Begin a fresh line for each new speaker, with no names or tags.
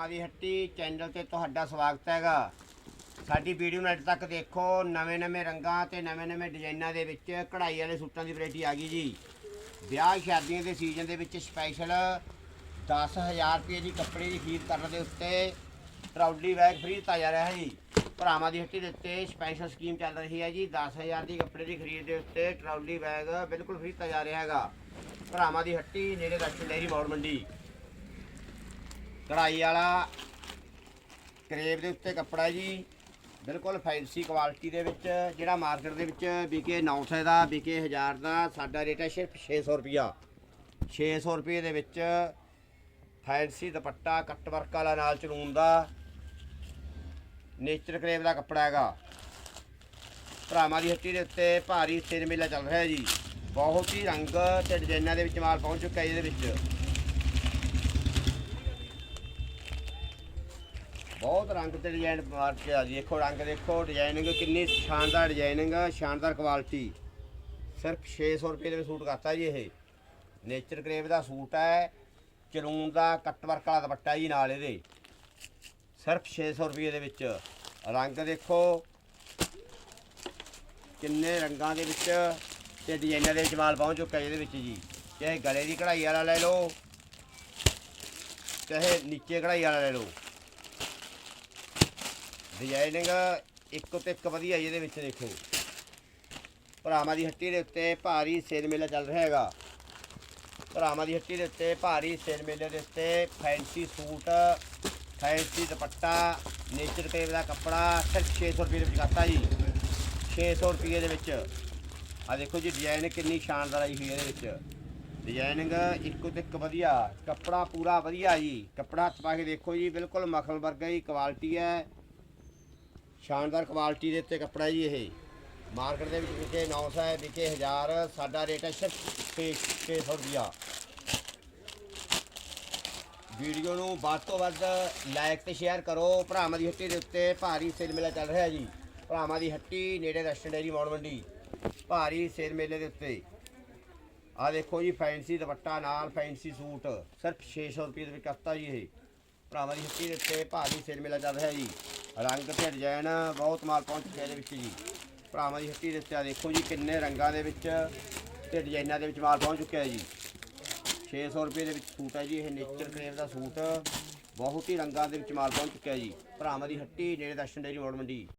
ਭਰਾਵਾਂ ਦੀ ਹੱਟੀ ਚੈਨਲ ਤੇ ਤੁਹਾਡਾ ਸਵਾਗਤ ਹੈਗਾ। ਸਾਡੀ ਵੀਡੀਓ ਨੂੰ ਅੱਜ ਤੱਕ ਦੇਖੋ ਨਵੇਂ-ਨਵੇਂ ਰੰਗਾਂ ਤੇ ਨਵੇਂ-ਨਵੇਂ ਡਿਜ਼ਾਈਨਾਂ ਦੇ ਵਿੱਚ ਕਢਾਈ ਵਾਲੇ ਸੂਟਾਂ ਦੀ ਵੈਰਾਈਟੀ ਆ ਗਈ ਜੀ। ਵਿਆਹ ਸ਼ਾਦੀਆਂ ਦੇ ਸੀਜ਼ਨ ਦੇ ਵਿੱਚ ਸਪੈਸ਼ਲ 10000 ਰੁਪਏ ਦੀ ਕੱਪੜੇ ਦੀ ਖਰੀਦ ਕਰਨ ਦੇ ਉੱਤੇ ਟਰਾਉਲੀ ਬੈਗ ਫ੍ਰੀ ਦਿੱਤਾ ਜਾ ਰਿਹਾ ਹੈ ਜੀ। ਭਰਾਵਾਂ ਦੀ ਹੱਟੀ ਦੇ ਉੱਤੇ ਸਪੈਸ਼ਲ ਸਕੀਮ ਚੱਲ ਰਹੀ ਹੈ ਜੀ। 10000 ਦੀ ਕੱਪੜੇ ਦੀ ਖਰੀਦ ਦੇ ਉੱਤੇ ਟਰਾਉਲੀ ਬੈਗ ਬਿਲਕੁਲ ਫ੍ਰੀ ਦਿੱਤਾ ਜਾ ਰਿਹਾ ਹੈਗਾ। ਭਰਾਵਾਂ ਦੀ ਹੱਟੀ ਨੇੜੇ ਦਰਸ਼ਨ ਡੇਰੀ ਮੌੜ ਮੰਡੀ। ਕਢਾਈ ਵਾਲਾ ਕਰੇਬ ਦੇ ਉੱਤੇ ਕੱਪੜਾ ਜੀ, ਬਿਲਕੁਲ ਫੈਂਸੀ ਕੁਆਲਿਟੀ ਦੇ ਵਿੱਚ, ਜਿਹੜਾ ਮਾਰਕੀਟ ਦੇ ਵਿੱਚ ਵਿਕੇ 900 ਦਾ, ਵਿਕੇ 1000 ਦਾ, ਸਾਡਾ ਰੇਟ ਹੈ ਸਿਰਫ 600 ਰੁਪਿਆ 600 ਰੁਪਏ ਦੇ ਵਿੱਚ ਫੈਂਸੀ ਦੁਪੱਟਾ ਕੱਟ ਵਰਕ ਵਾਲਾ ਨਾਲ ਚਲੂਨ ਦਾ ਨੇਚਰ ਕਰੇਬ ਦਾ ਕੱਪੜਾ ਹੈਗਾ। ਭਰਾਵਾਂ ਦੀ ਹੱਟੀ ਦੇ ਉੱਤੇ ਭਾਰੀ ਸਿਰ ਮੇਲਾ ਚੱਲ ਰਿਹਾ ਜੀ। ਬਹੁਤ ਹੀ ਰੰਗ ਤੇ ਡਿਜ਼ਾਈਨਾਂ ਦੇ ਵਿੱਚ ਮਾਲ ਪਹੁੰਚ ਚੁੱਕਾ ਹੈ ਇਹਦੇ ਵਿੱਚ। ਬਹੁਤ ਰੰਗ ਤੇ ਡਿਜ਼ਾਈਨ ਮਾਰ ਕੇ ਆ ਜੀ। ਦੇਖੋ ਰੰਗ ਦੇਖੋ ਡਿਜ਼ਾਈਨਿੰਗ ਕਿੰਨੀ ਸ਼ਾਨਦਾਰ ਡਿਜ਼ਾਈਨਿੰਗ ਸ਼ਾਨਦਾਰ ਕੁਆਲਿਟੀ ਸਿਰਫ 600 ਰੁਪਏ ਦੇ ਵਿੱਚ ਸੂਟ ਕਰਤਾ ਜੀ ਇਹ। ਨੇਚਰ ਕਰੇਵ ਦਾ ਸੂਟ ਹੈ ਚਲੂਨ ਦਾ ਕੱਟ ਵਰਕ ਵਾਲਾ ਦੁਪੱਟਾ ਜੀ ਨਾਲ ਇਹਦੇ। ਸਿਰਫ 600 ਰੁਪਏ ਦੇ ਵਿੱਚ। ਰੰਗ ਦੇਖੋ, ਕਿੰਨੇ ਰੰਗਾਂ ਦੇ ਵਿੱਚ ਤੇ ਡਿਜ਼ਾਈਨਾਂ ਦੇ ਜਮਾਲ ਪਹੁੰਚ ਚੁੱਕਾ ਇਹਦੇ ਵਿੱਚ ਜੀ। ਚਾਹੇ ਗਲੇ ਦੀ ਕਢਾਈ ਵਾਲਾ ਲੈ ਲਓ, ਚਾਹੇ ਨੀਚੇ ਕਢਾਈ ਵਾਲਾ ਲੈ ਲਓ। ਡਿਜ਼ਾਈਨਿੰਗ ਇੱਕੋ ਤੋਂ ਇੱਕ ਵਧੀਆ ਜੀ ਇਹਦੇ ਵਿੱਚ ਦੇਖੋ। ਭਰਾਵਾਂ ਦੀ ਹੱਟੀ ਦੇ ਉੱਤੇ ਭਾਰੀ ਸੇਲ ਮੇਲਾ ਚੱਲ ਰਿਹਾ ਹੈਗਾ। ਭਰਾਵਾਂ ਦੀ ਹੱਟੀ ਦੇ ਉੱਤੇ ਭਾਰੀ ਸੇਲ ਮੇਲੇ ਦੇ ਉੱਤੇ ਫੈਂਸੀ ਸੂਟ ਫੈਂਸੀ ਦੁਪੱਟਾ ਨੇਚਰ ਟੇਪ ਦਾ ਕੱਪੜਾ, ਸਿਰਫ 600 ਰੁਪਏ ਦੇ ਵਿੱਚ ਕਰਤਾ ਜੀ। 600 ਰੁਪਏ ਦੇ ਵਿੱਚ। ਆ ਦੇਖੋ ਜੀ ਡਿਜ਼ਾਈਨ ਕਿੰਨੀ ਸ਼ਾਨਦਾਰ ਆਈ ਹੋਈ ਹੈ ਇਹਦੇ ਵਿੱਚ। ਡਿਜ਼ਾਈਨਿੰਗ ਇੱਕੋ ਤੇ ਇੱਕ ਵਧੀਆ। ਕੱਪੜਾ ਪੂਰਾ ਵਧੀਆ ਜੀ। ਕੱਪੜਾ ਹੱਥ ਪਾ ਕੇ ਦੇਖੋ ਜੀ, ਬਿਲਕੁਲ ਮਖਲ ਵਰਗਾ ਹੀ ਕੁਆਲਿਟੀ ਹੈ। ਸ਼ਾਨਦਾਰ ਕੁਆਲਿਟੀ ਦੇ ਉੱਤੇ ਕੱਪੜਾ ਜੀ ਇਹ। ਮਾਰਕੀਟ ਦੇ ਵਿੱਚ ਵਿਕੇ 900 ਹੈ, ਵਿਕੇ 1000 ਸਾਡਾ ਰੇਟ ਹੈ ਸਿਰਫ 600 ਰੁਪਿਆ ਵੀਡੀਓ ਨੂੰ ਵੱਧ ਤੋਂ ਵੱਧ ਲਾਈਕ ਤੇ ਸ਼ੇਅਰ ਕਰੋ। ਭਰਾਵਾਂ ਦੀ ਹੱਟੀ ਦੇ ਉੱਤੇ ਭਾਰੀ ਸੇਲ ਮੇਲਾ ਚੱਲ ਰਿਹਾ ਜੀ। ਭਰਾਵਾਂ ਦੀ ਹੱਟੀ ਨੇੜੇ ਰੈਸਟੋਰੈਂਟ ਡੇਰੀ ਮੌੜ ਮੰਡੀ। ਭਾਰੀ ਸੇਲ ਮੇਲੇ ਦੇ ਉੱਤੇ। ਆ ਦੇਖੋ ਜੀ ਫੈਂਸੀ ਦੁਪੱਟਾ ਨਾਲ ਫੈਂਸੀ ਸੂਟ। ਸਿਰਫ 600 ਰੁਪਏ ਦੇ ਵਿੱਚ ਕਰਤਾ ਜੀ ਇਹ। ਭਰਾਵਾਂ ਦੀ ਹੱਟੀ ਦੇ ਉੱਤੇ ਭਾਰੀ ਸੇਲ ਮੇਲਾ ਚੱਲ ਰਿਹਾ ਜੀ। ਰੰਗ ਤੇ ਡਿਜ਼ਾਈਨ ਬਹੁਤ ਮਾਲ ਪਹੁੰਚ ਚੁੱਕਿਆ ਇਹਦੇ ਵਿੱਚ ਜੀ। ਭਰਾਵਾਂ ਦੀ ਹੱਟੀ ਦੇ ਦੇਖੋ ਜੀ ਕਿੰਨੇ ਰੰਗਾਂ ਦੇ ਵਿੱਚ ਤੇ ਡਿਜ਼ਾਈਨਾਂ ਦੇ ਵਿੱਚ ਮਾਲ ਪਹੁੰਚ ਚੁੱਕਿਆ ਜੀ। 600 ਰੁਪਏ ਦੇ ਵਿੱਚ ਸੂਟ ਹੈ ਜੀ, ਇਹ ਨੇਚਰ ਕਰੇਵ ਦਾ ਸੂਟ। ਬਹੁਤ ਹੀ ਰੰਗਾਂ ਦੇ ਵਿੱਚ ਮਾਲ ਪਹੁੰਚ ਚੁੱਕਿਆ ਜੀ। ਭਰਾਵਾਂ ਦੀ ਹੱਟੀ ਨੇੜੇ ਦਰਸ਼ਨ ਡੇਰੀ ਮੋੜ ਮੰਡੀ।